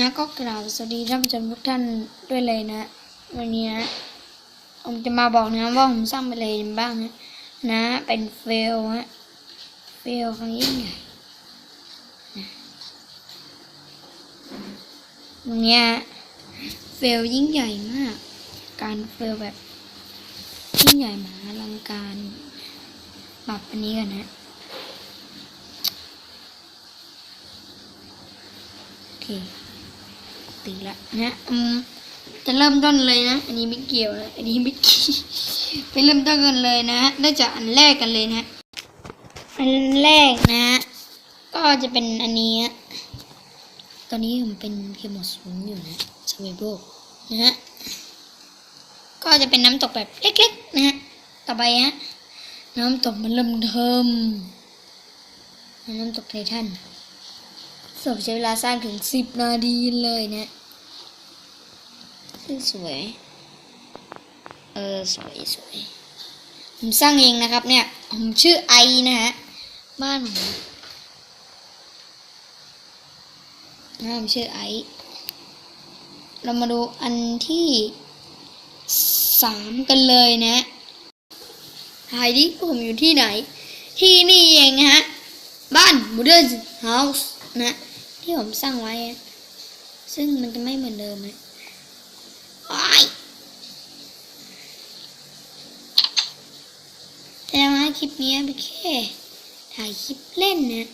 นะก็กล่าวสวัสดีท่านผู้ชมทุกท่านด้วยเลยนะ วันนี้นะผมจะมาบอกนะว่าผมสร้างไปเลยบ้างนะนะเป็นเฟลฮะเฟลครั้งยิ่งใหญ่ตรงนี้เฟลยิ่งใหญ่มาก การเฟลแบบยิ่งใหญ่มหาอลังการปรับอันนี้กันนะโอเค ตีละนะอืมจะเริ่มต้นเลยนะ อันนี้ไม่เกี่ยวนะอันนี้ไม่เกี่ยวไปเริ่มต้นกันเลยนะได้จากอันแรกกันเลยนะอันแรกนะ ก็จะเป็นอันนี้ฮะตอนนี้ผมเป็นเคมอสูงอยู่นะสวีโบนะฮะก็จะเป็นน้ำตกแบบเล็กๆนะฮะต่อไปฮะน้ำตกมันเริ่มเทิมน้ำตกไททันศพใช้เวลาสร้างถึงสิบนาทีเลยนะซึ่ง สวยเออสวยสวยผมสร้างเองนะครับ เนี่ยผมชื่อไอนะฮะบ้านผมนะผมชื่อไอเรามาดูอันที่สามกันเลยนะถ่ายดิผมอยู่ที่ไหน ที่นี่เองนะฮะ บ้าน Modern House นะ ที่ผมสร้างไว้ ซึ่งมันจะไม่เหมือนเดิมนะ อ้ยแต่ว่าคลิปนี้เป็นแค่ถ่ายคลิปเล่นนะ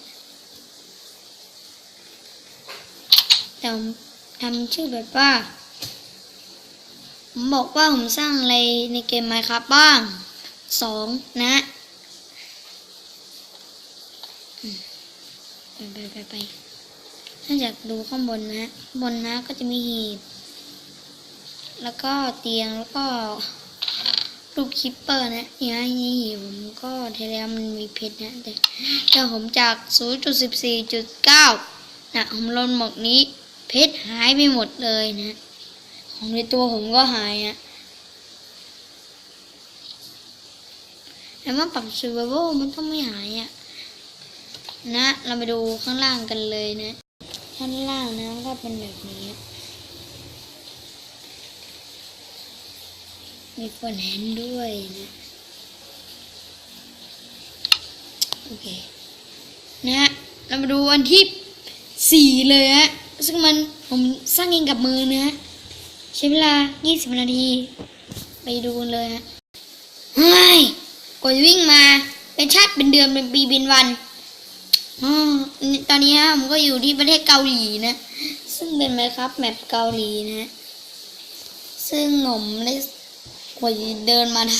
แต่ทำชื่อแบบว่า ผมบอกว่าผมสร้างอะไรในเกม Minecraft บ้างสองนะไปไปไปไปถ้าอยากดูข้างบนนะ บนนะก็จะมีหีบ แล้วก็เตียงแล้วก็รูปคิปเปอร์นะเนี่ยนี่หีบผมก็เทแล้วมันมีเพชรนะแต่แต่ผมจาก 0.14.9 นะผมลดหมดนี้ เพชรหายไปหมดเลยนะ ของในตัวผมก็หายอะแต่ว่าปรับ survival มันต้องไม่หายอะนะ เราไปดูข้างล่างกันเลยนะ ข้างล่างนะก็เป็นแบบนี้ มีฝนแฮนด์ด้วยนะ โอเค นะฮะ เรามาดูอันที่สี่เลยฮะ ซึ่งมันผมสร้างเองกับมือนะฮะ ใช้เวลา 20 นาที ไปดูเลยฮะ เฮ้ยกว่าจะวิ่งมา เป็นชาติเป็นเดือนเป็นปีเป็นวันออตอนนี้ฮะผมก็อยู่ที่ประเทศเกาหลีนะ ซึ่งเป็นไหมครับแมปเกาหลีนะ ซึ่งผมได้ กว่าจะเดินมาได้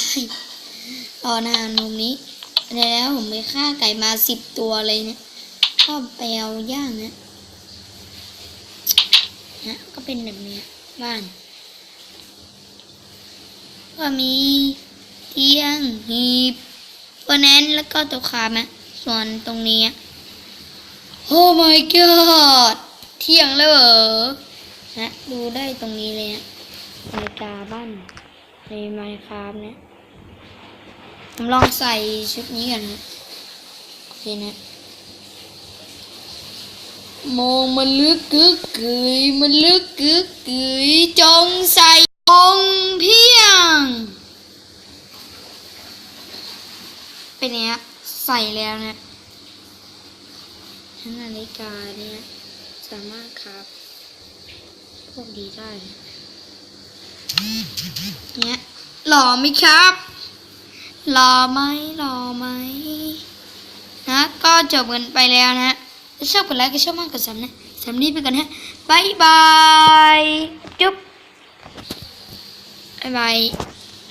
ตอนหามุมนี้แล้วผมไปฆ่าไก่มาสิบตัวเลยเนะก็ไปเอาย่างนะนะก็เป็นแบบนี้บ้าน ก็มีเตียงหีบเฟอร์แนนแล้วก็ตัวคานะส่วนตรงนี้โอ้ my god เที่ยงแล้วเหรอนะดูได้ตรงนี้เลยนะนาฬิกาบ้าน ในไมค์ครับเนี่ยผมลองใส่ชุดนี้กันนะโอเคนะมองมันลึกกึกกึยมันลึกกึกกึยจงใส่องเพียง เป็นไงฮะใส่แล้วนะทั้งนาฬิกาเนี่ยสามารถครับ พวกดีได้ เนี่ยหล่อไหมครับหล่อไหมหล่อไหมนะก็จบกันไปแล้วนะฮะชอบกดไลค์ก็ชอบมากกดซับนะสำหรับนี้ไปก่อนนะบายบายจุ๊บบายบาย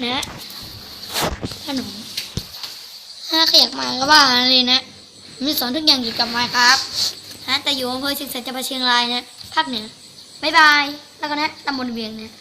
นะขนมถ้าใครอยากมาก็ว่าเลยนะมีสอนทุกอย่างเกี่ยวกับไม้ครับนะแต่อยู่อำเภอเชียงแสนจังหวัดเชียงรายนะภาคเหนือบายบายแล้วก็นะตำบลเวียงนะ